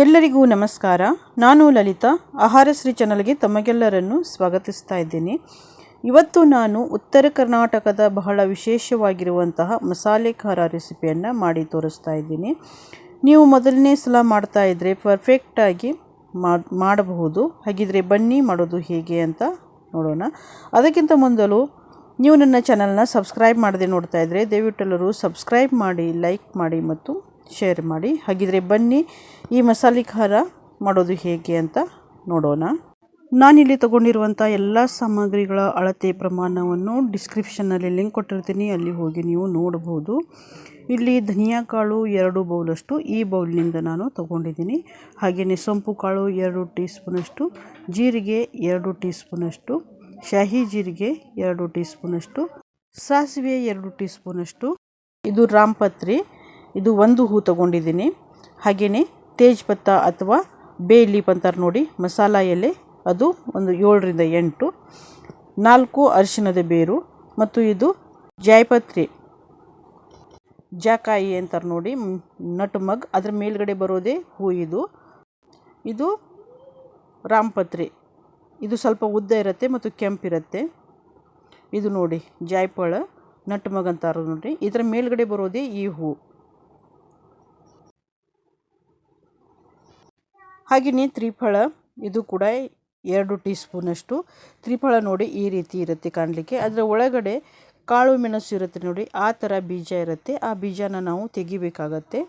ಎಲ್ಲರಿಗೂ ನಮಸ್ಕಾರ. ನಾನು ಲಲಿತಾ. ಆಹಾರಶ್ರೀ ಚಾನಲ್ಗೆ ತಮಗೆಲ್ಲರನ್ನು ಸ್ವಾಗತಿಸ್ತಾ ಇದ್ದೀನಿ. ಇವತ್ತು ನಾನು ಉತ್ತರ ಕರ್ನಾಟಕದ ಬಹಳ ವಿಶೇಷವಾಗಿರುವಂತಹ ಮಸಾಲೆ ಖಾರ ರೆಸಿಪಿಯನ್ನು ಮಾಡಿ ತೋರಿಸ್ತಾ ಇದ್ದೀನಿ. ನೀವು ಮೊದಲನೇ ಸಲ ಮಾಡ್ತಾ ಇದ್ದರೆ ಪರ್ಫೆಕ್ಟಾಗಿ ಮಾಡಬಹುದು. ಹಾಗಿದ್ರೆ ಬನ್ನಿ ಮಾಡೋದು ಹೇಗೆ ಅಂತ ನೋಡೋಣ. ಅದಕ್ಕಿಂತ ಮೊದಲು ನೀವು ನನ್ನ ಚಾನಲ್ನ ಸಬ್ಸ್ಕ್ರೈಬ್ ಮಾಡದೆ ನೋಡ್ತಾ ಇದ್ದರೆ ದಯವಿಟ್ಟೆಲ್ಲರೂ ಸಬ್ಸ್ಕ್ರೈಬ್ ಮಾಡಿ, ಲೈಕ್ ಮಾಡಿ ಮತ್ತು ಶೇರ್ ಮಾಡಿ. ಹಾಗಿದ್ರೆ ಬನ್ನಿ, ಈ ಮಸಾಲೆ ಖಾರ ಮಾಡೋದು ಹೇಗೆ ಅಂತ ನೋಡೋಣ. ನಾನಿಲ್ಲಿ ತಗೊಂಡಿರುವಂಥ ಎಲ್ಲ ಸಾಮಗ್ರಿಗಳ ಅಳತೆ ಪ್ರಮಾಣವನ್ನು ಡಿಸ್ಕ್ರಿಪ್ಷನ್ನಲ್ಲಿ ಲಿಂಕ್ ಕೊಟ್ಟಿರ್ತೀನಿ, ಅಲ್ಲಿ ಹೋಗಿ ನೀವು ನೋಡಬಹುದು ಇಲ್ಲಿ ಧನಿಯಾ ಕಾಳು ಎರಡು ಬೌಲಷ್ಟು, ಈ ಬೌಲ್ನಿಂದ ನಾನು ತಗೊಂಡಿದ್ದೀನಿ. ಹಾಗೆಯೇ ಸೊಂಪು ಕಾಳು ಎರಡು ಟೀ ಸ್ಪೂನಷ್ಟು ಜೀರಿಗೆ ಎರಡು ಟೀ ಸ್ಪೂನಷ್ಟು ಶಾಹಿ ಜೀರಿಗೆ ಎರಡು ಟೀ ಸ್ಪೂನಷ್ಟು ಸಾಸಿವೆ ಎರಡು ಟೀ ಸ್ಪೂನಷ್ಟು ಇದು ರಾಮ್ಪತ್ರಿ ಇದು ಒಂದು ಹೂ ತಗೊಂಡಿದ್ದೀನಿ. ಹಾಗೆಯೇ ತೇಜ್ಪತ್ತ ಅಥವಾ ಬೇ ಲೀಪ್ ಅಂತಾರೆ ನೋಡಿ ಮಸಾಲ ಎಲೆ, ಅದು ಒಂದು ಏಳರಿಂದ ಎಂಟು. ನಾಲ್ಕು ಅರಿಶಿಣದ ಬೇರು ಮತ್ತು ಇದು ಜಾಯಪತ್ರಿ. ಜಾಕಾಯಿ ಅಂತಾರೆ ನೋಡಿ ನಟ್ ಮಗ್, ಅದರ ಮೇಲ್ಗಡೆ ಬರೋದೇ ಹೂ ಇದು. ಇದು ರಾಮ್ಪತ್ರಿ. ಇದು ಸ್ವಲ್ಪ ಉದ್ದ ಇರುತ್ತೆ ಮತ್ತು ಕೆಂಪಿರುತ್ತೆ. ಇದು ನೋಡಿ ಜಾಯ್ಪಳ, ನಟ್ ಮಗ್ ಅಂತಾರೆ ನೋಡಿ. ಇದರ ಮೇಲ್ಗಡೆ ಬರೋದೇ ಈ ಹೂ. ಹಾಗೆಯೇ ತ್ರಿಫಳ, ಇದು ಕೂಡ ಎರಡು ಟೀ ಸ್ಪೂನಷ್ಟು ತ್ರಿಫಳ ನೋಡಿ ಈ ರೀತಿ ಇರುತ್ತೆ ಕಾಣಲಿಕ್ಕೆ. ಅದರ ಒಳಗಡೆ ಕಾಳು ಮೆಣಸು ಇರುತ್ತೆ ನೋಡಿ, ಆ ಥರ ಬೀಜ ಇರುತ್ತೆ. ಆ ಬೀಜನ ನಾವು ತೆಗಿಬೇಕಾಗತ್ತೆ.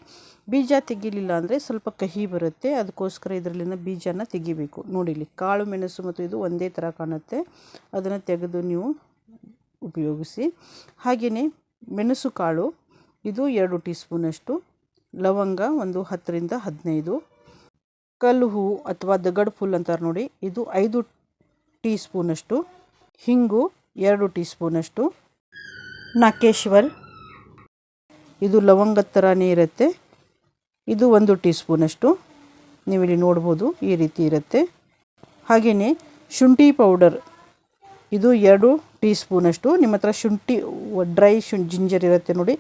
ಬೀಜ ತೆಗಿಲಿಲ್ಲ ಅಂದರೆ ಸ್ವಲ್ಪ ಕಹಿ ಬರುತ್ತೆ. ಅದಕ್ಕೋಸ್ಕರ ಇದರಲ್ಲಿನ ಬೀಜನ ತೆಗಿಬೇಕು. ನೋಡಿಲಿ, ಕಾಳು ಮೆಣಸು ಮತ್ತು ಇದು ಒಂದೇ ಥರ ಕಾಣುತ್ತೆ. ಅದನ್ನು ತೆಗೆದು ನೀವು ಉಪಯೋಗಿಸಿ. ಹಾಗೆಯೇ ಮೆಣಸು ಕಾಳು, ಇದು ಎರಡು ಟೀ ಸ್ಪೂನಷ್ಟು ಲವಂಗ ಒಂದು ಹತ್ತರಿಂದ ಹದಿನೈದು. ಕಲ್ಲು ಹೂ ಅಥವಾ ದಗಡ್ ಫುಲ್ ಅಂತಾರೆ ನೋಡಿ, ಇದು ಐದು ಟೀ ಸ್ಪೂನಷ್ಟು ಹಿಂಗು ಎರಡು ಟೀ ಸ್ಪೂನಷ್ಟು ನಾಕೇಶ್ವರ್, ಇದು ಲವಂಗದ ಥರನೇ ಇರುತ್ತೆ, ಇದು ಒಂದು ಟೀ ಸ್ಪೂನಷ್ಟು ನೀವಿಲ್ಲಿ ನೋಡ್ಬೋದು ಈ ರೀತಿ ಇರುತ್ತೆ. ಹಾಗೆಯೇ ಶುಂಠಿ ಪೌಡರ್, ಇದು ಎರಡು ಟೀ ಸ್ಪೂನಷ್ಟು ನಿಮ್ಮ ಹತ್ರ ಶುಂಠಿ, ಡ್ರೈ ಶುಂ, ಜಿಂಜರ್ ಇರುತ್ತೆ ನೋಡಿ,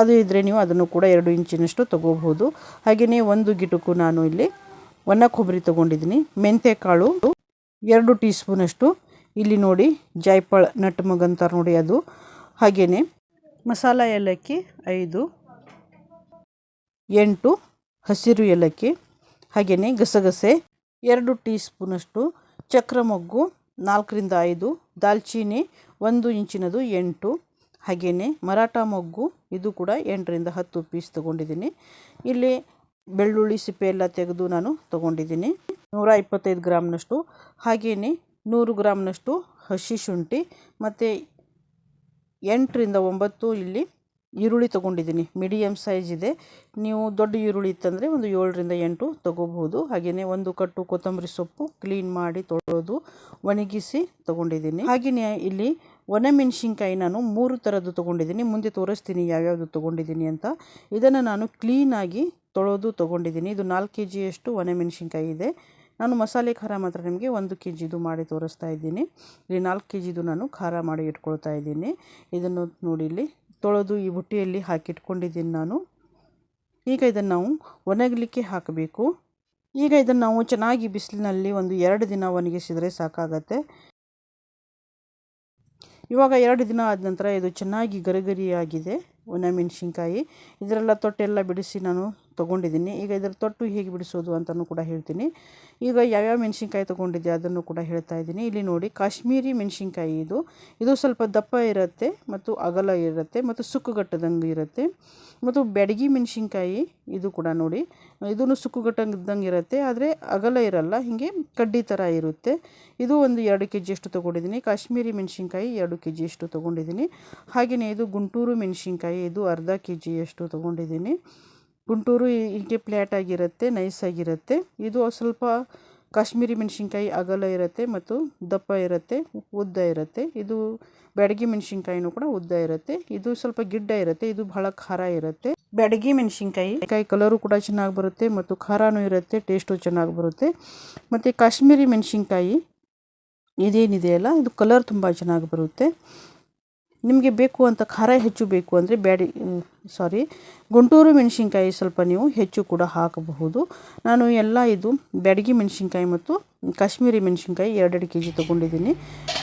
ಅದು ಇದ್ದರೆ ನೀವು ಅದನ್ನು ಕೂಡ ಎರಡು ಇಂಚಿನಷ್ಟು ತಗೋಬಹುದು. ಹಾಗೆಯೇ ಒಂದು ಗಿಟುಕು ನಾನು ಇಲ್ಲಿ ಒಣ ಕೊಬ್ಬರಿ ತೊಗೊಂಡಿದ್ದೀನಿ. ಮೆಂತ್ಯ ಕಾಳು ಎರಡು ಟೀ ಸ್ಪೂನಷ್ಟು ಇಲ್ಲಿ ನೋಡಿ ಜಾಯ್ಪಳ್ ನಟ್ ಅಂತ ಅಂತಾರೆ ನೋಡಿ ಅದು. ಹಾಗೆಯೇ ಮಸಾಲ ಏಲಕ್ಕಿ ಐದು, ಎಂಟು ಹಸಿರು ಏಲಕ್ಕಿ ಹಾಗೆಯೇ ಗಸಗಸೆ ಎರಡು ಟೀ ಸ್ಪೂನಷ್ಟು ಚಕ್ರ ಮೊಗ್ಗು ನಾಲ್ಕರಿಂದ ಐದು, ದಾಲ್ಚೀನಿ ಒಂದು ಇಂಚಿನದು ಎಂಟು ಹಾಗೆಯೇ ಮರಾಠ ಮೊಗ್ಗು ಇದು ಕೂಡ ಎಂಟರಿಂದ ಹತ್ತು ಪೀಸ್ ತೊಗೊಂಡಿದ್ದೀನಿ. ಇಲ್ಲಿ ಬೆಳ್ಳುಳ್ಳಿ ಸಿಪ್ಪೆ ಎಲ್ಲ ತೆಗೆದು ನಾನು ತೊಗೊಂಡಿದ್ದೀನಿ. ನೂರ ಇಪ್ಪತ್ತೈದು ಗ್ರಾಮ್ನಷ್ಟು ಹಾಗೆಯೇ ನೂರು ಗ್ರಾಮ್ನಷ್ಟು ಹಸಿ ಶುಂಠಿ, ಮತ್ತು ಎಂಟರಿಂದ ಒಂಬತ್ತು ಇಲ್ಲಿ ಈರುಳ್ಳಿ ತೊಗೊಂಡಿದ್ದೀನಿ. ಮೀಡಿಯಮ್ ಸೈಜ್ ಇದೆ. ನೀವು ದೊಡ್ಡ ಈರುಳ್ಳಿ ಇತ್ತಂದರೆ ಒಂದು ಏಳರಿಂದ ಎಂಟು ತೊಗೋಬೋದು ಹಾಗೆಯೇ ಒಂದು ಕಟ್ಟು ಕೊತ್ತಂಬರಿ ಸೊಪ್ಪು ಕ್ಲೀನ್ ಮಾಡಿ ತೊಳೆದು ಒಣಗಿಸಿ ತೊಗೊಂಡಿದ್ದೀನಿ. ಹಾಗೆಯೇ ಇಲ್ಲಿ ಒಣಮೆಣಸಿನ್ಕಾಯಿ ನಾನು ಮೂರು ಥರದ್ದು ತೊಗೊಂಡಿದ್ದೀನಿ. ಮುಂದೆ ತೋರಿಸ್ತೀನಿ ಯಾವ್ಯಾವುದು ತೊಗೊಂಡಿದ್ದೀನಿ ಅಂತ. ಇದನ್ನು ನಾನು ಕ್ಲೀನಾಗಿ ತೊಳೆದು ತೊಗೊಂಡಿದ್ದೀನಿ. ಇದು ನಾಲ್ಕು ಕೆ ಜಿಯಷ್ಟು ಒಣಮೆಣಸಿನ್ಕಾಯಿ ಇದೆ. ನಾನು ಮಸಾಲೆ ಖಾರ ಮಾತ್ರ ನಿಮಗೆ ಒಂದು ಕೆ ಜಿದು ಮಾಡಿ ತೋರಿಸ್ತಾ ಇದ್ದೀನಿ. ಇಲ್ಲಿ ನಾಲ್ಕು ಕೆ ಜಿದು ನಾನು ಖಾರ ಮಾಡಿ ಇಟ್ಕೊಳ್ತಾ ಇದ್ದೀನಿ. ಇದನ್ನು ನೋಡಿ ಇಲ್ಲಿ ತೊಳೆದು ಈ ಬುಟ್ಟಿಯಲ್ಲಿ ಹಾಕಿಟ್ಕೊಂಡಿದ್ದೀನಿ ನಾನು. ಈಗ ಇದನ್ನು ನಾವು ಒಣಗಲಿಕ್ಕೆ ಹಾಕಬೇಕು. ಈಗ ಇದನ್ನು ನಾವು ಚೆನ್ನಾಗಿ ಬಿಸಿಲಿನಲ್ಲಿ ಒಂದು ಎರಡು ದಿನ ಒಣಗಿಸಿದರೆ ಸಾಕಾಗತ್ತೆ. ಇವಾಗ ಎರಡು ದಿನ ಆದ ನಂತರ ಇದು ಚೆನ್ನಾಗಿ ಗರಿಗರಿಯಾಗಿದೆ ಒಣಮೆಣಸಿನ್ಕಾಯಿ. ಇದರೆಲ್ಲ ತೊಟ್ಟೆಲ್ಲ ಬಿಡಿಸಿ ನಾನು ತೊಗೊಂಡಿದ್ದೀನಿ. ಈಗ ಇದರ ತೊಟ್ಟು ಹೇಗೆ ಬಿಡಿಸೋದು ಅಂತಲೂ ಕೂಡ ಹೇಳ್ತೀನಿ. ಈಗ ಯಾವ್ಯಾವ ಮೆಣಸಿನ್ಕಾಯಿ ತೊಗೊಂಡಿದ್ದೆ ಅದನ್ನು ಕೂಡ ಹೇಳ್ತಾ ಇದ್ದೀನಿ. ಇಲ್ಲಿ ನೋಡಿ, ಕಾಶ್ಮೀರಿ ಮೆಣಸಿನ್ಕಾಯಿ ಇದು. ಇದು ಸ್ವಲ್ಪ ದಪ್ಪ ಇರುತ್ತೆ ಮತ್ತು ಅಗಲ ಇರುತ್ತೆ ಮತ್ತು ಸುಕ್ಕುಗಟ್ಟದಂಗೆ ಇರುತ್ತೆ. ಮತ್ತು ಬೆಡಗಿ ಮೆಣಸಿನ್ಕಾಯಿ ಇದು ಕೂಡ ನೋಡಿ ಇದೂ ಸುಕ್ಕುಗಟ್ಟದಂಗೆ ಇರುತ್ತೆ, ಆದರೆ ಅಗಲ ಇರಲ್ಲ, ಹೀಗೆ ಕಡ್ಡಿ ಥರ ಇರುತ್ತೆ. ಇದು ಒಂದು ಎರಡು ಕೆ ಜಿಯಷ್ಟು ತೊಗೊಂಡಿದ್ದೀನಿ. ಕಾಶ್ಮೀರಿ ಮೆಣಸಿನ್ಕಾಯಿ ಎರಡು ಕೆ ಜಿಯಷ್ಟು ತೊಗೊಂಡಿದ್ದೀನಿ. ಹಾಗೆಯೇ ಇದು ಗುಂಟೂರು ಮೆಣಸಿನ್ಕಾಯಿ, ಇದು ಅರ್ಧ ಕೆ ಜಿಯಷ್ಟು ತೊಗೊಂಡಿದ್ದೀನಿ. ಗುಂಟೂರು ಹೀಗೆ ಫ್ಲ್ಯಾಟ್ ಆಗಿರುತ್ತೆ ನೈಸ್ ಆಗಿರುತ್ತೆ. ಇದು ಸ್ವಲ್ಪ ಕಾಶ್ಮೀರಿ ಮೆಣಸಿನ್ಕಾಯಿ ಅಗಲ ಇರುತ್ತೆ ಮತ್ತು ದಪ್ಪ ಇರುತ್ತೆ, ಉದ್ದ ಇರುತ್ತೆ. ಇದು ಬ್ಯಾಡಗಿ ಮೆಣಸಿನ್ಕಾಯಿನೂ ಕೂಡ ಉದ್ದ ಇರುತ್ತೆ. ಇದು ಸ್ವಲ್ಪ ಗಿಡ್ಡ ಇರುತ್ತೆ, ಇದು ಬಹಳ ಖಾರ ಇರುತ್ತೆ. ಬ್ಯಾಡಗಿ ಮೆಣಸಿನ್ಕಾಯಿ, ಕಾಯಿ ಕಲರು ಕೂಡ ಚೆನ್ನಾಗಿ ಬರುತ್ತೆ ಮತ್ತು ಖಾರನೂ ಇರುತ್ತೆ ಟೇಸ್ಟು ಚೆನ್ನಾಗಿ ಬರುತ್ತೆ. ಮತ್ತು ಕಾಶ್ಮೀರಿ ಮೆಣಸಿನ್ಕಾಯಿ ಇದೇನಿದೆಯಲ್ಲ ಇದು ಕಲರ್ ತುಂಬ ಚೆನ್ನಾಗಿ ಬರುತ್ತೆ. ನಿಮಗೆ ಬೇಕು ಅಂತ ಖಾರ ಹೆಚ್ಚು ಬೇಕು ಅಂದರೆ ಬ್ಯಾಡಿ ಸಾರಿ ಗುಂಟೂರು ಮೆಣಸಿನ್ಕಾಯಿ ಸ್ವಲ್ಪ ನೀವು ಹೆಚ್ಚು ಕೂಡ ಹಾಕಬಹುದು. ನಾನು ಎಲ್ಲ ಇದು ಬ್ಯಾಡಗಿ ಮೆಣಸಿನ್ಕಾಯಿ ಮತ್ತು ಕಾಶ್ಮೀರಿ ಮೆಣಸಿನ್ಕಾಯಿ ಎರಡೆರಡು ಕೆ ಜಿ ತೊಗೊಂಡಿದ್ದೀನಿ.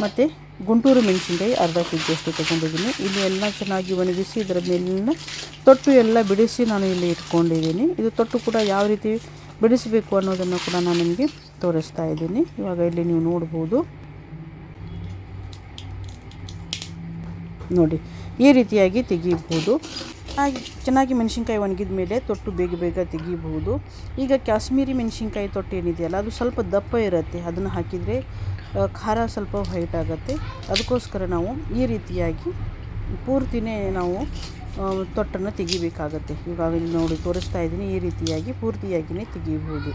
ಮತ್ತು ಗುಂಟೂರು ಮೆಣಸಿನ್ಕಾಯಿ ಅರ್ಧ ಕೆ ಜಿಯಷ್ಟು ತೊಗೊಂಡಿದ್ದೀನಿ. ಇಲ್ಲಿ ಎಲ್ಲ ಚೆನ್ನಾಗಿ ಒಣಗಿಸಿ ಇದರ ಮೇಲಿನ ತೊಟ್ಟು ಎಲ್ಲ ಬಿಡಿಸಿ ನಾನು ಇಲ್ಲಿ ಇಟ್ಕೊಂಡಿದ್ದೀನಿ. ಇದು ತೊಟ್ಟು ಕೂಡ ಯಾವ ರೀತಿ ಬಿಡಿಸಬೇಕು ಅನ್ನೋದನ್ನು ಕೂಡ ನಾನು ನಿಮಗೆ ತೋರಿಸ್ತಾ ಇದ್ದೀನಿ. ಇವಾಗ ಇಲ್ಲಿ ನೀವು ನೋಡ್ಬೋದು. ನೋಡಿ, ಈ ರೀತಿಯಾಗಿ ತೆಗೀಬಹುದು. ಹಾಗೆ ಚೆನ್ನಾಗಿ ಮೆಣಸಿನ್ಕಾಯಿ ಒಣಗಿದ ಮೇಲೆ ತೊಟ್ಟು ಬೇಗ ಬೇಗ ತೆಗೀಬಹುದು. ಈಗ ಕಾಶ್ಮೀರಿ ಮೆಣಸಿನ್ಕಾಯಿ ತೊಟ್ಟು ಏನಿದೆಯಲ್ಲ, ಅದು ಸ್ವಲ್ಪ ದಪ್ಪ ಇರುತ್ತೆ. ಅದನ್ನು ಹಾಕಿದರೆ ಖಾರ ಸ್ವಲ್ಪ ವೈಟ್ ಆಗುತ್ತೆ. ಅದಕ್ಕೋಸ್ಕರ ನಾವು ಈ ರೀತಿಯಾಗಿ ಪೂರ್ತಿನೇ ನಾವು ತೊಟ್ಟನ್ನು ತೆಗಿಬೇಕಾಗತ್ತೆ. ಇವಾಗ ಇಲ್ಲಿ ನೋಡಿ ತೋರಿಸ್ತಾ ಇದ್ದೀನಿ, ಈ ರೀತಿಯಾಗಿ ಪೂರ್ತಿಯಾಗಿಯೇ ತೆಗೀಬಹುದು.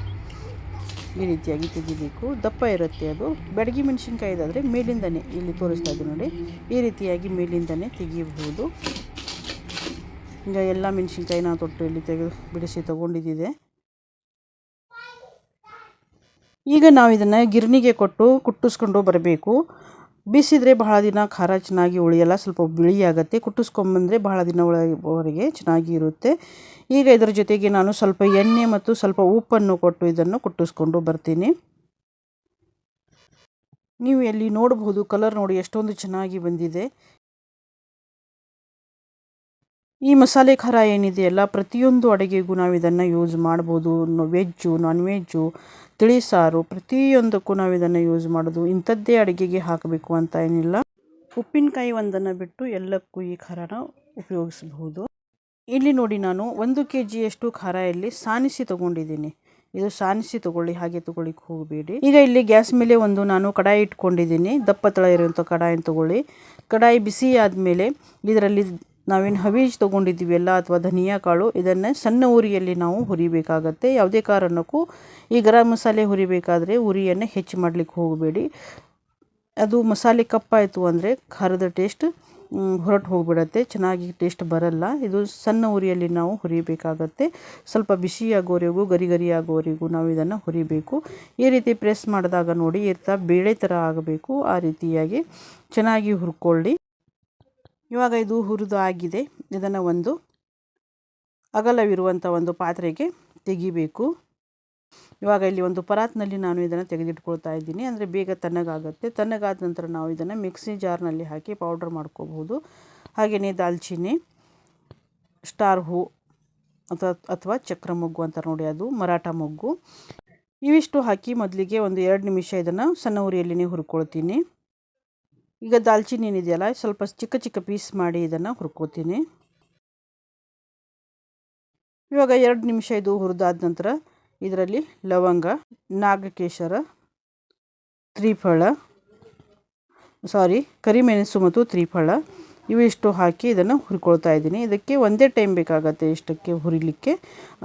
ಈ ರೀತಿಯಾಗಿ ತೆಗಿಬೇಕು. ದಪ್ಪ ಇರುತ್ತೆ ಅದು. ಬೆಡಗಿ ಮೆಣಸಿನ್ಕಾಯಿ ಇದಾದರೆ ಮೇಲಿಂದನೇ ಇಲ್ಲಿ ತೋರಿಸ್ತಾ ಇದ್ದೀನಿ ನೋಡಿ. ಈ ರೀತಿಯಾಗಿ ಮೇಲಿಂದನೇ ತೆಗಿಯಬಹುದು ಈಗ ಎಲ್ಲ ಮೆಣಸಿನ್ಕಾಯಿನ ತೊಟ್ಟು ಇಲ್ಲಿ ತೆಗೆದು ಬಿಡಿಸಿ ತಗೊಂಡಿದ್ದಿದೆ. ಈಗ ನಾವು ಇದನ್ನು ಗಿರಣಿಗೆ ಕೊಟ್ಟು ಕುಟ್ಟಿಸ್ಕೊಂಡು ಬರಬೇಕು. ಬಿಸಿದ್ರೆ ಬಹಳ ದಿನ ಖಾರ ಚೆನ್ನಾಗಿ ಉಳಿಯಲ್ಲ ಸ್ವಲ್ಪ ಬಿಳಿ ಆಗುತ್ತೆ. ಕುಟ್ಟಿಸ್ಕೊಂಬಂದರೆ ಬಹಳ ದಿನ ಒಳಗೆ ಚೆನ್ನಾಗಿ ಇರುತ್ತೆ. ಈಗ ಇದರ ಜೊತೆಗೆ ನಾನು ಸ್ವಲ್ಪ ಎಣ್ಣೆ ಮತ್ತು ಸ್ವಲ್ಪ ಉಪ್ಪನ್ನು ಕೊಟ್ಟು ಇದನ್ನು ಕುಟ್ಟಿಸ್ಕೊಂಡು ಬರ್ತೀನಿ. ನೀವು ಎಲ್ಲಿ ನೋಡಬಹುದು ಕಲರ್ ನೋಡಿ, ಎಷ್ಟೊಂದು ಚೆನ್ನಾಗಿ ಬಂದಿದೆ. ಈ ಮಸಾಲೆ ಖಾರ ಏನಿದೆಯಲ್ಲ, ಪ್ರತಿಯೊಂದು ಅಡುಗೆಗೂ ನಾವು ಇದನ್ನು ಯೂಸ್ ಮಾಡ್ಬೋದು. ವೆಜ್ಜು ನಾನ್ ವೆಜ್ಜು ತಿಳಿ ಸಾರು ಪ್ರತಿಯೊಂದಕ್ಕೂ ನಾವು ಇದನ್ನು ಯೂಸ್ ಮಾಡೋದು. ಇಂಥದ್ದೇ ಅಡುಗೆಗೆ ಹಾಕಬೇಕು ಅಂತ ಏನಿಲ್ಲ. ಉಪ್ಪಿನಕಾಯಿ ಒಂದನ್ನು ಬಿಟ್ಟು ಎಲ್ಲಕ್ಕೂ ಈ ಖಾರನ ಉಪಯೋಗಿಸಬಹುದು. ಇಲ್ಲಿ ನೋಡಿ ನಾನು ಒಂದು ಕೆ ಜಿಯಷ್ಟು ಖಾರ ಇಲ್ಲಿ ಸಾನಿಸಿ ತಗೊಂಡಿದ್ದೀನಿ. ಇದು ಸಾನಿಸಿ ತಗೊಳ್ಳಿ, ಹಾಗೆ ತಗೊಳ್ಳಿಕ್ಕೆ ಹೋಗಬೇಡಿ. ಈಗ ಇಲ್ಲಿ ಗ್ಯಾಸ್ ಮೇಲೆ ಒಂದು ನಾನು ಕಡಾಯಿ ಇಟ್ಕೊಂಡಿದ್ದೀನಿ. ದಪ್ಪ ತಳ ಇರುವಂಥ ಕಡಾಯಿನ ತಗೊಳ್ಳಿ. ಕಡಾಯಿ ಬಿಸಿ ಆದಮೇಲೆ ಇದರಲ್ಲಿ ನಾವೇನು ಹವೀಜ್ ತೊಗೊಂಡಿದ್ದೀವಿ ಎಲ್ಲ ಅಥವಾ ಧನಿಯಾ ಕಾಳು, ಇದನ್ನು ಸಣ್ಣ ಉರಿಯಲ್ಲಿ ನಾವು ಹುರಿಬೇಕಾಗತ್ತೆ. ಯಾವುದೇ ಕಾರಣಕ್ಕೂ ಈ ಗರಂ ಮಸಾಲೆ ಹುರಿಬೇಕಾದ್ರೆ ಉರಿಯನ್ನು ಹೆಚ್ಚು ಮಾಡಲಿಕ್ಕೆ ಹೋಗಬೇಡಿ. ಅದು ಮಸಾಲೆ ಕಪ್ಪಾಯಿತು ಅಂದರೆ ಖಾರದ ಟೇಸ್ಟ್ ಹೊರಟು ಹೋಗಿಬಿಡತ್ತೆ. ಚೆನ್ನಾಗಿ ಟೇಸ್ಟ್ ಬರಲ್ಲ. ಇದು ಸಣ್ಣ ಉರಿಯಲ್ಲಿ ನಾವು ಹುರಿಬೇಕಾಗತ್ತೆ. ಸ್ವಲ್ಪ ಬಿಸಿ ಆಗೋವರೆಗೂ ಗರಿ ಗರಿ ನಾವು ಇದನ್ನು ಹುರಿಬೇಕು. ಈ ರೀತಿ ಪ್ರೆಸ್ ಮಾಡಿದಾಗ ನೋಡಿ ಇರ್ತಾ ಬೇಳೆ ಥರ ಆಗಬೇಕು. ಆ ರೀತಿಯಾಗಿ ಚೆನ್ನಾಗಿ ಹುರ್ಕೊಳ್ಳಿ. ಇವಾಗ ಇದು ಹುರಿದು ಆಗಿದೆ. ಇದನ್ನು ಒಂದು ಅಗಲವಿರುವಂಥ ಒಂದು ಪಾತ್ರೆಗೆ ತೆಗಿಬೇಕು. ಇವಾಗ ಇಲ್ಲಿ ಒಂದು ಪರಾತ್ನಲ್ಲಿ ನಾನು ಇದನ್ನು ತೆಗೆದಿಟ್ಕೊಳ್ತಾ ಇದ್ದೀನಿ. ಅಂದರೆ ಬೇಗ ತಣ್ಣಗಾಗುತ್ತೆ. ತಣ್ಣಗಾದ ನಂತರ ನಾವು ಇದನ್ನು ಮಿಕ್ಸಿ ಜಾರ್ನಲ್ಲಿ ಹಾಕಿ ಪೌಡ್ರ್ ಮಾಡ್ಕೋಬಹುದು. ಹಾಗೆಯೇ ದಾಲ್ಚಿನ್ನಿ, ಸ್ಟಾರ್ ಹೂ ಅಥವಾ ಅಥವಾ ಚಕ್ರ ಮೊಗ್ಗು ಅಂತ ನೋಡಿ ಅದು, ಮರಾಠ ಮೊಗ್ಗು. ಇವಿಷ್ಟು ಹಾಕಿ ಮೊದಲಿಗೆ ಒಂದು ಎರಡು ನಿಮಿಷ ಇದನ್ನು ಸಣ್ಣ ಉರಿಯಲ್ಲಿನೇ ಹುರ್ಕೊಳ್ತೀನಿ. ಈಗ ದಾಲ್ಚಿನ್ನಿ ಏನಿದೆಯಲ್ಲ, ಸ್ವಲ್ಪ ಚಿಕ್ಕ ಚಿಕ್ಕ ಪೀಸ್ ಮಾಡಿ ಇದನ್ನು ಹುರ್ಕೋತೀನಿ. ಇವಾಗ ಎರಡು ನಿಮಿಷ ಇದು ಹುರಿದಾದ ನಂತರ ಇದರಲ್ಲಿ ಲವಂಗ, ನಾಗಕೇಶರ ತ್ರಿಫಳ ಸಾರಿ ಕರಿಮೆಣಸು ಮತ್ತು ತ್ರಿಫಳ. ಇವಿಷ್ಟು ಹಾಕಿ ಇದನ್ನು ಹುರ್ಕೊಳ್ತಾ ಇದ್ದೀನಿ. ಇದಕ್ಕೆ ಒಂದೇ ಟೈಮ್ ಬೇಕಾಗತ್ತೆ ಇಷ್ಟಕ್ಕೆ ಹುರಿಲಿಕ್ಕೆ.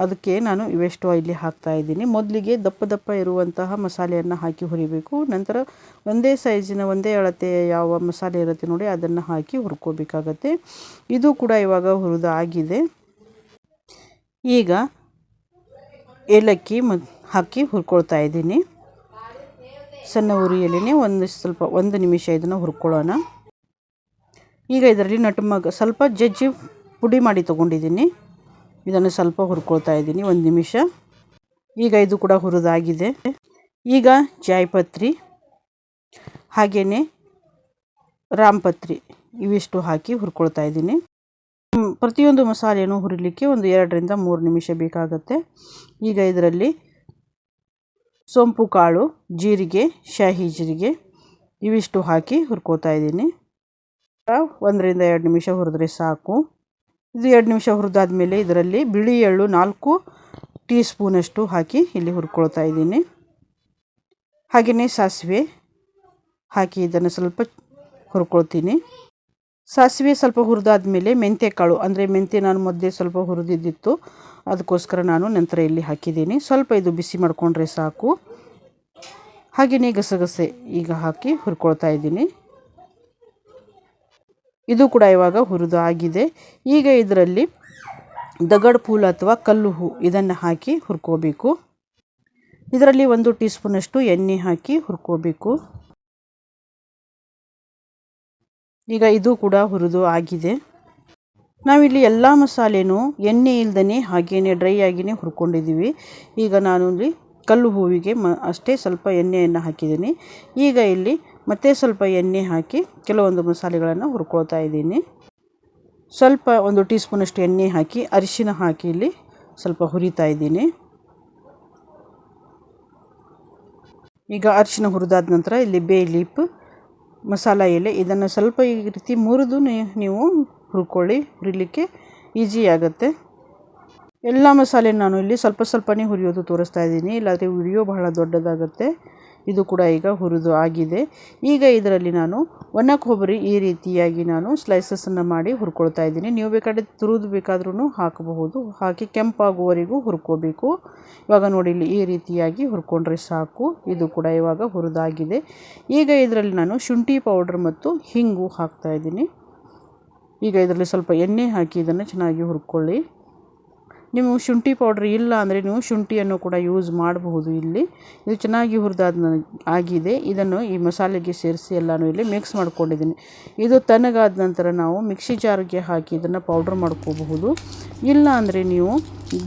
ಅದಕ್ಕೆ ನಾನು ಇವೆಷ್ಟು ಇಲ್ಲಿ ಹಾಕ್ತಾ ಇದ್ದೀನಿ. ಮೊದಲಿಗೆ ದಪ್ಪ ದಪ್ಪ ಇರುವಂತಹ ಮಸಾಲೆಯನ್ನು ಹಾಕಿ ಹುರಿಬೇಕು. ನಂತರ ಒಂದೇ ಸೈಜಿನ ಒಂದೇ ಅಳತೆಯ ಯಾವ ಮಸಾಲೆ ಇರುತ್ತೆ ನೋಡಿ ಅದನ್ನು ಹಾಕಿ ಹುರ್ಕೋಬೇಕಾಗತ್ತೆ. ಇದು ಕೂಡ ಇವಾಗ ಹುರಿದು ಆಗಿದೆ. ಈಗ ಏಲಕ್ಕಿ ಮ ಹಾಕಿ ಹುರ್ಕೊಳ್ತಾ ಇದ್ದೀನಿ. ಸಣ್ಣ ಉರಿಯಲ್ಲಿನೇ ಒಂದು ಸ್ವಲ್ಪ ಒಂದು ನಿಮಿಷ ಇದನ್ನು ಹುರ್ಕೊಳ್ಳೋಣ. ಈಗ ಇದರಲ್ಲಿ ನಟಮಗ ಸ್ವಲ್ಪ ಜಜ್ಜಿ ಪುಡಿ ಮಾಡಿ ತೊಗೊಂಡಿದ್ದೀನಿ. ಇದನ್ನು ಸ್ವಲ್ಪ ಹುರ್ಕೊಳ್ತಾ ಇದ್ದೀನಿ, ಒಂದು ನಿಮಿಷ. ಈಗ ಇದು ಕೂಡ ಹುರಿದಾಗಿದೆ. ಈಗ ಜಾಯ್ಪತ್ರಿ ಹಾಗೆಯೇ ರಾಮಪತ್ರಿ ಇವಿಷ್ಟು ಹಾಕಿ ಹುರ್ಕೊಳ್ತಾ ಇದ್ದೀನಿ. ಪ್ರತಿಯೊಂದು ಮಸಾಲೆಯನ್ನು ಹುರಿಲಿಕ್ಕೆ ಒಂದು ಎರಡರಿಂದ ಮೂರು ನಿಮಿಷ ಬೇಕಾಗುತ್ತೆ. ಈಗ ಇದರಲ್ಲಿ ಸೊಂಪು ಕಾಳು, ಜೀರಿಗೆ, ಶಾಹಿ ಜೀರಿಗೆ ಇವಿಷ್ಟು ಹಾಕಿ ಹುರ್ಕೋತಾ ಇದ್ದೀನಿ. ಒಂದರಿಂದ ಎರಡು ನಿಮಿಷ ಹುರಿದ್ರೆ ಸಾಕು. ಇದು ಎರಡು ನಿಮಿಷ ಹುರಿದಾದ್ಮೇಲೆ ಇದರಲ್ಲಿ ಬಿಳಿ ಎಳ್ಳು ನಾಲ್ಕು ಟೀ ಸ್ಪೂನಷ್ಟು ಹಾಕಿ ಇಲ್ಲಿ ಹುರ್ಕೊಳ್ತಾ ಇದ್ದೀನಿ. ಹಾಗೆಯೇ ಸಾಸಿವೆ ಹಾಕಿ ಇದನ್ನು ಸ್ವಲ್ಪ ಹುರ್ಕೊಳ್ತೀನಿ. ಸಾಸಿವೆ ಸ್ವಲ್ಪ ಹುರಿದಾದ್ಮೇಲೆ ಮೆಂತ್ಯ ಕಾಳು ಅಂದರೆ ಮೆಂತ್ಯ ನಾನು ಮೊದಲೇ ಸ್ವಲ್ಪ ಹುರಿದಿದ್ದಿತ್ತು, ಅದಕ್ಕೋಸ್ಕರ ನಾನು ನಂತರ ಇಲ್ಲಿ ಹಾಕಿದ್ದೀನಿ. ಸ್ವಲ್ಪ ಇದು ಬಿಸಿ ಮಾಡಿಕೊಂಡ್ರೆ ಸಾಕು. ಹಾಗೆಯೇ ಗಸಗಸೆ ಈಗ ಹಾಕಿ ಹುರ್ಕೊಳ್ತಾ ಇದ್ದೀನಿ. ಇದು ಕೂಡ ಇವಾಗ ಹುರಿದು ಆಗಿದೆ. ಈಗ ಇದರಲ್ಲಿ ದಗಡ್ ಪೂಲ್ ಅಥವಾ ಕಲ್ಲು ಹೂ ಇದನ್ನು ಹಾಕಿ ಹುರ್ಕೋಬೇಕು. ಇದರಲ್ಲಿ ಒಂದು ಟೀ ಸ್ಪೂನಷ್ಟು ಎಣ್ಣೆ ಹಾಕಿ ಹುರ್ಕೋಬೇಕು. ಈಗ ಇದು ಕೂಡ ಹುರಿದು ಆಗಿದೆ. ನಾವಿಲ್ಲಿ ಎಲ್ಲ ಮಸಾಲೆನೂ ಎಣ್ಣೆ ಇಲ್ದೇ ಹಾಗೇನೆ ಡ್ರೈ ಆಗಿನೇ ಹುರ್ಕೊಂಡಿದ್ದೀವಿ. ಈಗ ನಾನು ಇಲ್ಲಿ ಕಲ್ಲು ಹೂವಿಗೆ ಅಷ್ಟೇ ಸ್ವಲ್ಪ ಎಣ್ಣೆಯನ್ನು ಹಾಕಿದ್ದೀನಿ. ಈಗ ಇಲ್ಲಿ ಮತ್ತೆ ಸ್ವಲ್ಪ ಎಣ್ಣೆ ಹಾಕಿ ಕೆಲವೊಂದು ಮಸಾಲೆಗಳನ್ನು ಹುರ್ಕೊಳ್ತಾ ಇದ್ದೀನಿ. ಸ್ವಲ್ಪ ಒಂದು ಟೀ ಸ್ಪೂನಷ್ಟು ಎಣ್ಣೆ ಹಾಕಿ, ಅರಿಶಿನ ಹಾಕಿ ಇಲ್ಲಿ ಸ್ವಲ್ಪ ಹುರಿತಾ ಇದ್ದೀನಿ. ಈಗ ಅರಿಶಿನ ಹುರಿದಾದ ನಂತರ ಇಲ್ಲಿ ಬೇ ಲೀಪ್ ಮಸಾಲ ಎಲೆ, ಇದನ್ನು ಸ್ವಲ್ಪ ಈ ರೀತಿ ಮುರಿದು ನೀವು ಹುರ್ಕೊಳ್ಳಿ, ಹುರಿಲಿಕ್ಕೆ ಈಜಿ ಆಗುತ್ತೆ. ಎಲ್ಲ ಮಸಾಲೆ ನಾನು ಇಲ್ಲಿ ಸ್ವಲ್ಪ ಸ್ವಲ್ಪನೇ ಹುರಿಯೋದು ತೋರಿಸ್ತಾ ಇದ್ದೀನಿ. ಇಲ್ಲಾದರೆ ವಿಡಿಯೋ ಬಹಳ ದೊಡ್ಡದಾಗುತ್ತೆ. ಇದು ಕೂಡ ಈಗ ಹುರಿದು ಆಗಿದೆ. ಈಗ ಇದರಲ್ಲಿ ನಾನು ಒಣ ಕೊಬ್ಬರಿ ಈ ರೀತಿಯಾಗಿ ನಾನು ಸ್ಲೈಸಸನ್ನು ಮಾಡಿ ಹುರ್ಕೊಳ್ತಾ ಇದ್ದೀನಿ. ನೀವು ಬೇಕಾದ್ರೆ ತುರಿದು ಬೇಕಾದ್ರೂ ಹಾಕಬಹುದು. ಹಾಕಿ ಕೆಂಪಾಗುವವರೆಗೂ ಹುರ್ಕೋಬೇಕು. ಇವಾಗ ನೋಡಿ ಇಲ್ಲಿ ಈ ರೀತಿಯಾಗಿ ಹುರ್ಕೊಂಡ್ರೆ ಸಾಕು. ಇದು ಕೂಡ ಇವಾಗ ಹುರಿದಾಗಿದೆ. ಈಗ ಇದರಲ್ಲಿ ನಾನು ಶುಂಠಿ ಪೌಡ್ರ್ ಮತ್ತು ಹಿಂಗು ಹಾಕ್ತಾ ಇದ್ದೀನಿ. ಈಗ ಇದರಲ್ಲಿ ಸ್ವಲ್ಪ ಎಣ್ಣೆ ಹಾಕಿ ಇದನ್ನು ಚೆನ್ನಾಗಿ ಹುರ್ಕೊಳ್ಳಿ. ನೀವು ಶುಂಠಿ ಪೌಡ್ರ್ ಇಲ್ಲ ಅಂದರೆ ನೀವು ಶುಂಠಿಯನ್ನು ಕೂಡ ಯೂಸ್ ಮಾಡಬಹುದು ಇಲ್ಲಿ. ಇದು ಚೆನ್ನಾಗಿ ಹುರಿದಾದ ಆಗಿದೆ. ಇದನ್ನು ಈ ಮಸಾಲೆಗೆ ಸೇರಿಸಿ ಎಲ್ಲನೂ ಇಲ್ಲಿ ಮಿಕ್ಸ್ ಮಾಡ್ಕೊಂಡಿದ್ದೀನಿ. ಇದು ತಣ್ಣಗಾದ ನಂತರ ನಾವು ಮಿಕ್ಸಿ ಜಾರ್ಗೆ ಹಾಕಿ ಇದನ್ನು ಪೌಡ್ರ್ ಮಾಡ್ಕೋಬಹುದು. ಇಲ್ಲ ಅಂದರೆ ನೀವು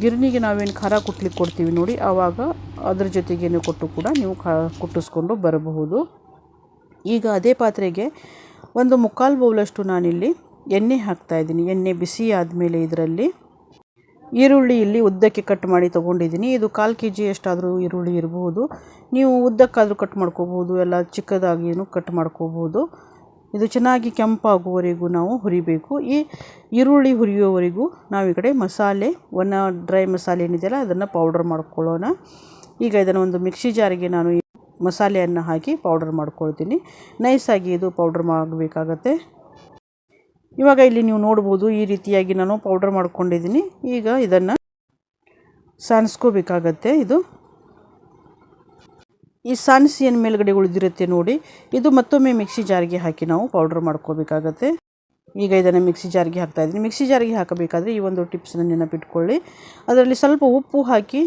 ಗಿರ್ನಿಗೆ ನಾವೇನು ಖಾರ ಕುಟ್ಲಿಕ್ಕೆ ಕೊಡ್ತೀವಿ ನೋಡಿ ಆವಾಗ ಅದ್ರ ಜೊತೆಗೇನು ಕೊಟ್ಟು ಕೂಡ ನೀವು ಕುಟ್ಟಿಸ್ಕೊಂಡು ಬರಬಹುದು. ಈಗ ಅದೇ ಪಾತ್ರೆಗೆ ಒಂದು ಮುಕ್ಕಾಲು ಬೌಲಷ್ಟು ನಾನಿಲ್ಲಿ ಎಣ್ಣೆ ಹಾಕ್ತಾ ಇದ್ದೀನಿ. ಎಣ್ಣೆ ಬಿಸಿ ಆದಮೇಲೆ ಇದರಲ್ಲಿ ಈರುಳ್ಳಿ ಇಲ್ಲಿ ಉದ್ದಕ್ಕೆ ಕಟ್ ಮಾಡಿ ತೊಗೊಂಡಿದ್ದೀನಿ. ಇದು ಕಾಲು ಕೆ ಜಿ ಎಷ್ಟಾದರೂ ಈರುಳ್ಳಿ ಇರಬಹುದು ನೀವು ಉದ್ದಕ್ಕಾದರೂ ಕಟ್ ಮಾಡ್ಕೋಬೋದು, ಎಲ್ಲ ಚಿಕ್ಕದಾಗಿಯೂ ಕಟ್ ಮಾಡ್ಕೋಬೋದು. ಇದು ಚೆನ್ನಾಗಿ ಕೆಂಪಾಗುವವರೆಗೂ ನಾವು ಹುರಿಬೇಕು. ಈ ಈರುಳ್ಳಿ ಹುರಿಯುವವರೆಗೂ ನಾವು ಈ ಕಡೆ ಮಸಾಲೆ, ಒಣ ಡ್ರೈ ಮಸಾಲೆ ಏನಿದೆಯಲ್ಲ ಅದನ್ನು ಪೌಡರ್ ಮಾಡ್ಕೊಳ್ಳೋಣ. ಈಗ ಇದನ್ನು ಒಂದು ಮಿಕ್ಸಿ ಜಾರಿಗೆ ನಾನು ಮಸಾಲೆಯನ್ನು ಹಾಕಿ ಪೌಡರ್ ಮಾಡ್ಕೊಳ್ತೀನಿ. ನೈಸಾಗಿ ಇದು ಪೌಡರ್ ಮಾಡಬೇಕಾಗತ್ತೆ. ಇವಾಗ ಇಲ್ಲಿ ನೀವು ನೋಡ್ಬೋದು ಈ ರೀತಿಯಾಗಿ ನಾನು ಪೌಡರ್ ಮಾಡ್ಕೊಂಡಿದ್ದೀನಿ. ಈಗ ಇದನ್ನು ಸಾನಿಸ್ಕೋಬೇಕಾಗತ್ತೆ ಇದು. ಈ ಸಾನಿಸಿ ಏನು ಮೇಲ್ಗಡೆ ಉಳಿದಿರುತ್ತೆ ನೋಡಿ. ಇದು ಮತ್ತೊಮ್ಮೆ ಮಿಕ್ಸಿ ಜಾರಿಗೆ ಹಾಕಿ ನಾವು ಪೌಡ್ರ್ ಮಾಡ್ಕೋಬೇಕಾಗತ್ತೆ. ಈಗ ಇದನ್ನು ಮಿಕ್ಸಿ ಜಾರಿಗೆ ಹಾಕ್ತಾ ಇದ್ದೀನಿ. ಮಿಕ್ಸಿ ಜಾರಿಗೆ ಹಾಕಬೇಕಾದ್ರೆ ಈ ಒಂದು ಟಿಪ್ಸನ್ನು ನೆನಪಿಟ್ಕೊಳ್ಳಿ. ಅದರಲ್ಲಿ ಸ್ವಲ್ಪ ಉಪ್ಪು ಹಾಕಿ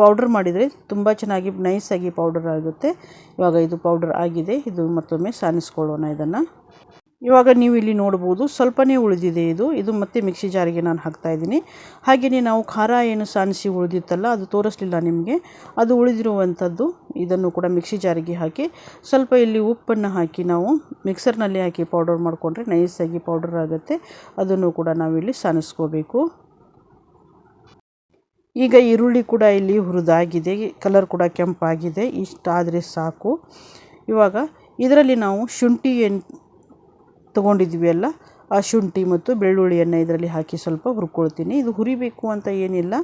ಪೌಡ್ರ್ ಮಾಡಿದರೆ ತುಂಬ ಚೆನ್ನಾಗಿ ನೈಸಾಗಿ ಪೌಡರ್ ಆಗುತ್ತೆ. ಇವಾಗ ಇದು ಪೌಡರ್ ಆಗಿದೆ. ಇದು ಮತ್ತೊಮ್ಮೆ ಸಾನಿಸ್ಕೊಳ್ಳೋಣ ಇದನ್ನು. ಇವಾಗ ನೀವು ಇಲ್ಲಿ ನೋಡ್ಬೋದು ಸ್ವಲ್ಪನೇ ಉಳಿದಿದೆ ಇದು. ಇದು ಮತ್ತೆ ಮಿಕ್ಸಿ ಜಾರಿಗೆ ನಾನು ಹಾಕ್ತಾ ಇದ್ದೀನಿ. ಹಾಗೆಯೇ ನಾವು ಖಾರ ಏನು ಸಾಣಿಸಿ ಉಳಿದಿತ್ತಲ್ಲ, ಅದು ತೋರಿಸ್ಲಿಲ್ಲ ನಿಮಗೆ. ಅದು ಉಳಿದಿರುವಂಥದ್ದು ಇದನ್ನು ಕೂಡ ಮಿಕ್ಸಿ ಜಾರಿಗೆ ಹಾಕಿ ಸ್ವಲ್ಪ ಇಲ್ಲಿ ಉಪ್ಪನ್ನು ಹಾಕಿ ನಾವು ಮಿಕ್ಸರ್ನಲ್ಲಿ ಹಾಕಿ ಪೌಡರ್ ಮಾಡಿಕೊಂಡ್ರೆ ನೈಸಾಗಿ ಪೌಡರ್ ಆಗುತ್ತೆ. ಅದನ್ನು ಕೂಡ ನಾವಿಲ್ಲಿ ಸಾನಿಸ್ಕೋಬೇಕು. ಈಗ ಈರುಳ್ಳಿ ಕೂಡ ಇಲ್ಲಿ ಹುರಿದಾಗಿದೆ, ಕಲರ್ ಕೂಡ ಕೆಂಪಾಗಿದೆ, ಇಷ್ಟಾದರೆ ಸಾಕು. ಇವಾಗ ಇದರಲ್ಲಿ ನಾವು ಶುಂಠಿ ತೊಗೊಂಡಿದ್ವಿ ಅಲ್ಲ, ಆ ಶುಂಠಿ ಮತ್ತು ಬೆಳ್ಳುಳ್ಳಿಯನ್ನು ಇದರಲ್ಲಿ ಹಾಕಿ ಸ್ವಲ್ಪ ಹುರ್ಕೊಳ್ತೀನಿ. ಇದು ಹುರಿಬೇಕು ಅಂತ ಏನಿಲ್ಲ.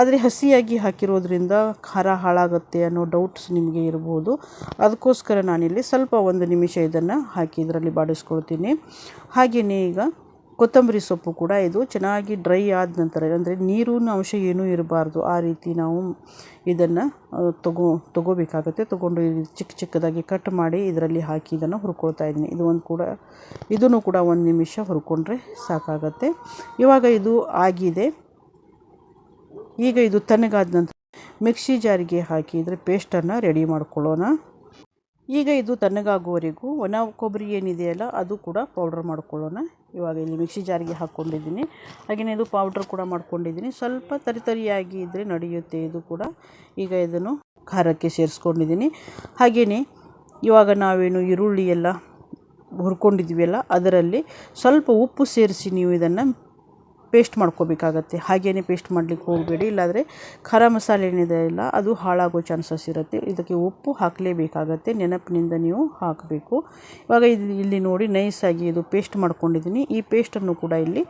ಆದರೆ ಹಸಿಯಾಗಿ ಹಾಕಿರೋದ್ರಿಂದ ಖಾರ ಹಾಳಾಗುತ್ತೆ ಅನ್ನೋ ಡೌಟ್ಸ್ ನಿಮಗೆ ಇರ್ಬೋದು. ಅದಕ್ಕೋಸ್ಕರ ನಾನಿಲ್ಲಿ ಸ್ವಲ್ಪ ಒಂದು ನಿಮಿಷ ಇದನ್ನು ಹಾಕಿ ಇದರಲ್ಲಿ ಬಾಡಿಸ್ಕೊಳ್ತೀನಿ. ಹಾಗೆಯೇ ಈಗ ಕೊತ್ತಂಬರಿ ಸೊಪ್ಪು ಕೂಡ ಇದು ಚೆನ್ನಾಗಿ ಡ್ರೈ ಆದ ನಂತರ, ಅಂದರೆ ನೀರಿನ ಅಂಶ ಏನೂ ಇರಬಾರ್ದು, ಆ ರೀತಿ ನಾವು ಇದನ್ನು ತಗೋ, ತಗೋಬೇಕಾಗುತ್ತೆ. ತೊಗೊಂಡು ಚಿಕ್ಕ ಚಿಕ್ಕದಾಗಿ ಕಟ್ ಮಾಡಿ ಇದರಲ್ಲಿ ಹಾಕಿ ಇದನ್ನು ಹುರ್ಕೊಳ್ತಾ ಇದ್ದೀನಿ. ಇದು ಒಂದು ಕೂಡ, ಇದನ್ನು ಕೂಡ ಒಂದು ನಿಮಿಷ ಹುರ್ಕೊಂಡ್ರೆ ಸಾಕಾಗತ್ತೆ. ಇವಾಗ ಇದು ಆಗಿದೆ. ಈಗ ಇದು ತಣ್ಣಗಾದ ನಂತರ ಮಿಕ್ಸಿ ಜಾರಿಗೆ ಹಾಕಿ ಇದರ ಪೇಸ್ಟನ್ನು ರೆಡಿ ಮಾಡ್ಕೊಳ್ಳೋಣ. ಈಗ ಇದು ತಣ್ಣಗಾಗುವವರೆಗೂ ಒಣ ಕೊಬ್ಬರಿ ಏನಿದೆಯಲ್ಲ ಅದು ಕೂಡ ಪೌಡ್ರ್ ಮಾಡ್ಕೊಳ್ಳೋಣ. ಇವಾಗ ಇಲ್ಲಿ ಮಿಕ್ಸಿ ಜಾರಿಗೆ ಹಾಕ್ಕೊಂಡಿದ್ದೀನಿ. ಹಾಗೆಯೇ ಇದು ಪೌಡ್ರ್ ಕೂಡ ಮಾಡ್ಕೊಂಡಿದ್ದೀನಿ. ಸ್ವಲ್ಪ ತರಿತರಿಯಾಗಿ ಇದ್ದರೆ ನಡೆಯುತ್ತೆ ಇದು ಕೂಡ. ಈಗ ಇದನ್ನು ಖಾರಕ್ಕೆ ಸೇರಿಸ್ಕೊಂಡಿದ್ದೀನಿ. ಹಾಗೆಯೇ ಇವಾಗ ನಾವೇನು ಈರುಳ್ಳಿ ಎಲ್ಲ ಹುರ್ಕೊಂಡಿದ್ವಿ ಅದರಲ್ಲಿ ಸ್ವಲ್ಪ ಉಪ್ಪು ಸೇರಿಸಿ ನೀವು ಇದನ್ನು ಪೇಸ್ಟ್ ಮಾಡ್ಕೋಬೇಕಾಗತ್ತೆ. ಹಾಗೇನೆ ಪೇಸ್ಟ್ ಮಾಡಲಿಕ್ಕೆ ಹೋಗಬೇಡಿ. ಇಲ್ಲಾಂದರೆ ಖಾರ ಮಸಾಲೆ ಏನಿದೆ ಇಲ್ಲ, ಅದು ಹಾಳಾಗೋ ಚಾನ್ಸಸ್ ಇರುತ್ತೆ. ಇದಕ್ಕೆ ಉಪ್ಪು ಹಾಕಲೇಬೇಕಾಗತ್ತೆ. ನೆನಪಿನಿಂದ ನೀವು ಹಾಕಬೇಕು. ಇವಾಗ ಇದು ಇಲ್ಲಿ ನೋಡಿ ನೈಸಾಗಿ ಇದು ಪೇಸ್ಟ್ ಮಾಡ್ಕೊಂಡಿದ್ದೀನಿ. ಈ ಪೇಸ್ಟನ್ನು ಕೂಡ ಇಲ್ಲಿ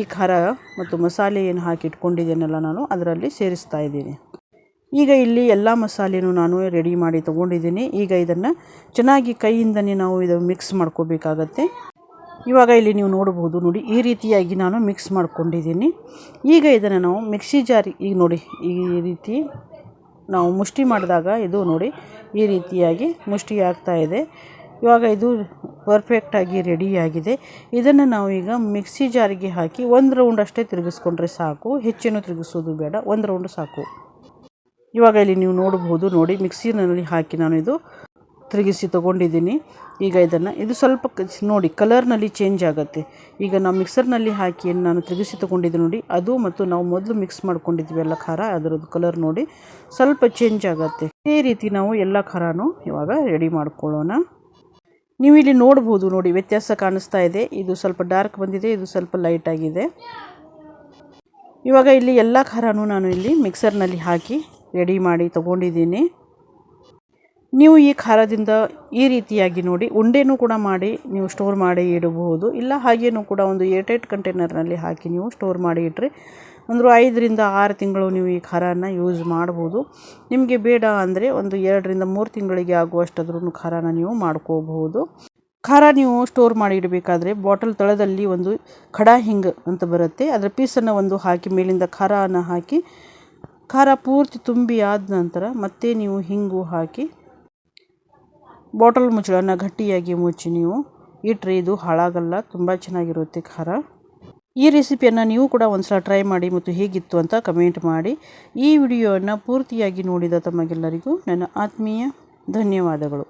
ಈ ಖಾರ ಮತ್ತು ಮಸಾಲೆ ಏನು ಹಾಕಿ ಇಟ್ಕೊಂಡಿದ್ದೇನಲ್ಲ ನಾನು, ಅದರಲ್ಲಿ ಸೇರಿಸ್ತಾ ಇದ್ದೀನಿ. ಈಗ ಇಲ್ಲಿ ಎಲ್ಲ ಮಸಾಲೆನೂ ನಾನು ರೆಡಿ ಮಾಡಿ ತೊಗೊಂಡಿದ್ದೀನಿ. ಈಗ ಇದನ್ನು ಚೆನ್ನಾಗಿ ಕೈಯಿಂದನೇ ನಾವು ಇದು ಮಿಕ್ಸ್ ಮಾಡ್ಕೋಬೇಕಾಗತ್ತೆ. ಇವಾಗ ಇಲ್ಲಿ ನೀವು ನೋಡಬಹುದು ನೋಡಿ, ಈ ರೀತಿಯಾಗಿ ನಾನು ಮಿಕ್ಸ್ ಮಾಡ್ಕೊಂಡಿದ್ದೀನಿ. ಈಗ ಇದನ್ನು ನಾವು ಮಿಕ್ಸಿ ಜಾರಿ, ಈಗ ನೋಡಿ, ಈ ರೀತಿ ನಾವು ಮುಷ್ಟಿ ಮಾಡಿದಾಗ ಇದು ನೋಡಿ, ಈ ರೀತಿಯಾಗಿ ಮುಷ್ಟಿ ಆಗ್ತಾ ಇದೆ. ಇವಾಗ ಇದು ಪರ್ಫೆಕ್ಟಾಗಿ ರೆಡಿಯಾಗಿದೆ ಇದನ್ನು ನಾವು ಈಗ ಮಿಕ್ಸಿ ಜಾರಿಗೆ ಹಾಕಿ ಒಂದು ರೌಂಡ್ ಅಷ್ಟೇ ತಿರುಗಿಸ್ಕೊಂಡ್ರೆ ಸಾಕು. ಹೆಚ್ಚೇನು ತಿರುಗಿಸೋದು ಬೇಡ, ಒಂದು ರೌಂಡ್ ಸಾಕು. ಇವಾಗ ಇಲ್ಲಿ ನೀವು ನೋಡಬಹುದು ನೋಡಿ, ಮಿಕ್ಸಿನಲ್ಲಿ ಹಾಕಿ ನಾನು ಇದು ತಿರುಗಿಸಿ ತೊಗೊಂಡಿದ್ದೀನಿ. ಈಗ ಇದನ್ನು ಇದು ಸ್ವಲ್ಪ ನೋಡಿ ಕಲರ್ನಲ್ಲಿ ಚೇಂಜ್ ಆಗುತ್ತೆ. ಈಗ ನಾವು ಮಿಕ್ಸರ್ನಲ್ಲಿ ಹಾಕಿ ನಾನು ತಿರುಗಿಸಿ ತಗೊಂಡಿದ್ದೆ ನೋಡಿ, ಅದು ಮತ್ತು ನಾವು ಮೊದಲು ಮಿಕ್ಸ್ ಮಾಡ್ಕೊಂಡಿದ್ವಿ ಎಲ್ಲ ಖಾರ, ಅದರದ್ದು ಕಲರ್ ನೋಡಿ ಸ್ವಲ್ಪ ಚೇಂಜ್ ಆಗುತ್ತೆ. ಇದೇ ರೀತಿ ನಾವು ಎಲ್ಲ ಖಾರನೂ ಇವಾಗ ರೆಡಿ ಮಾಡ್ಕೊಳ್ಳೋಣ. ನೀವು ಇಲ್ಲಿ ನೋಡ್ಬೋದು ನೋಡಿ, ವ್ಯತ್ಯಾಸ ಕಾಣಿಸ್ತಾ ಇದೆ. ಇದು ಸ್ವಲ್ಪ ಡಾರ್ಕ್ ಬಂದಿದೆ, ಇದು ಸ್ವಲ್ಪ ಲೈಟ್ ಆಗಿದೆ. ಇವಾಗ ಇಲ್ಲಿ ಎಲ್ಲ ಖಾರನೂ ನಾನು ಇಲ್ಲಿ ಮಿಕ್ಸರ್ನಲ್ಲಿ ಹಾಕಿ ರೆಡಿ ಮಾಡಿ ತಗೊಂಡಿದ್ದೀನಿ. ನೀವು ಈ ಖಾರದಿಂದ ಈ ರೀತಿಯಾಗಿ ನೋಡಿ, ಉಂಡೆನೂ ಕೂಡ ಮಾಡಿ ನೀವು ಸ್ಟೋರ್ ಮಾಡಿ ಇಡಬಹುದು. ಇಲ್ಲ, ಹಾಗೇನೂ ಕೂಡ ಒಂದು ಏರ್ಟೈಟ್ ಕಂಟೈನರ್ನಲ್ಲಿ ಹಾಕಿ ನೀವು ಸ್ಟೋರ್ ಮಾಡಿ ಇಟ್ಟರೆ ಒಂದು ಐದರಿಂದ ಆರು ತಿಂಗಳು ನೀವು ಈ ಖಾರನ ಯೂಸ್ ಮಾಡ್ಬೋದು ನಿಮಗೆ ಬೇಡ ಅಂದರೆ ಒಂದು ಎರಡರಿಂದ ಮೂರು ತಿಂಗಳಿಗೆ ಆಗುವಷ್ಟಾದ್ರೂ ಖಾರನ ನೀವು ಮಾಡ್ಕೋಬಹುದು. ಖಾರ ನೀವು ಸ್ಟೋರ್ ಮಾಡಿ ಇಡಬೇಕಾದ್ರೆ ಬಾಟಲ್ ತಳದಲ್ಲಿ ಒಂದು ಖಡಾ ಹಿಂಗ್ ಅಂತ ಬರುತ್ತೆ. ಅದರ ಪೀಸನ್ನು ಒಂದು ಹಾಕಿ ಮೇಲಿಂದ ಖಾರನ ಹಾಕಿ, ಖಾರ ಪೂರ್ತಿ ತುಂಬಿ ಆದ ನಂತರ ಮತ್ತೆ ನೀವು ಹಿಂಗು ಹಾಕಿ ಬಾಟಲ್ ಮುಚ್ಚಳನ ಗಟ್ಟಿಯಾಗಿ ಮುಚ್ಚಿ ನೀವು ಇಟ್ಟರೆ ಇದು ಹಾಳಾಗಲ್ಲ, ತುಂಬ ಚೆನ್ನಾಗಿರುತ್ತೆ ಖಾರ. ಈ ರೆಸಿಪಿಯನ್ನು ನೀವು ಕೂಡ ಒಂದ್ಸಲ ಟ್ರೈ ಮಾಡಿ ಮತ್ತು ಹೇಗಿತ್ತು ಅಂತ ಕಮೆಂಟ್ ಮಾಡಿ. ಈ ವಿಡಿಯೋವನ್ನು ಪೂರ್ತಿಯಾಗಿ ನೋಡಿದ ತಮಗೆಲ್ಲರಿಗೂ ನನ್ನ ಆತ್ಮೀಯ ಧನ್ಯವಾದಗಳು.